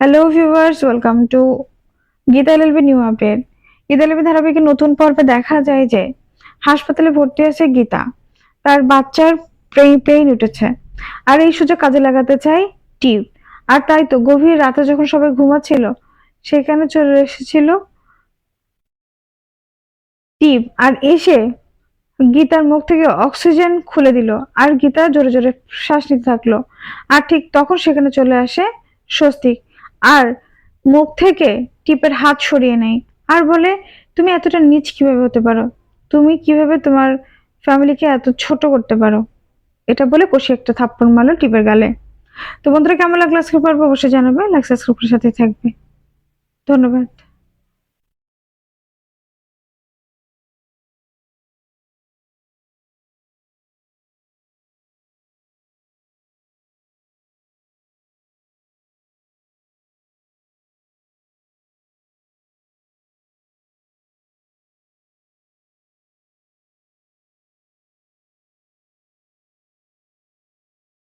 Hello viewers welcome to Geeta LLB new update Geeta LLB ধারাবাহিকের নতুন পর্বে দেখা যায় যে হাসপাতালে ভর্তি আছে গীতা। তার বাচ্চার পেইন উঠেছে। আর এই সুযোগ কাজে লাগাতে চাই টিপ আর তাই তো গভীর রাতে যখন সবাই ঘুমাচ্ছিল, সেখানে চলে এসেছিল টিপ আর এসে গীতার মুখ থেকে অক্সিজেন খুলে দিল। আর গীতা জোরে জোরে শ্বাস নিতে থাকল। আর ঠিক তখন সেখানে চলে আসে স্বস্তিক। আর মুখ থেকে টিপের হাত সরিয়ে নেয় আর বলে, তুমি এতটা নিচ কীভাবে হতে পারো? তুমি কীভাবে তোমার ফ্যামিলিকে এত ছোট করতে পারো? এটা বলে কষি একটা থাপ্পড় মারলো টিপের গালে। তো বন্ধুরা, কেমন লাগল আজকে পর্ব? অবশ্যই জানাবে, লাইক সাবস্ক্রাইবের সাথে থাকবে। ধন্যবাদ।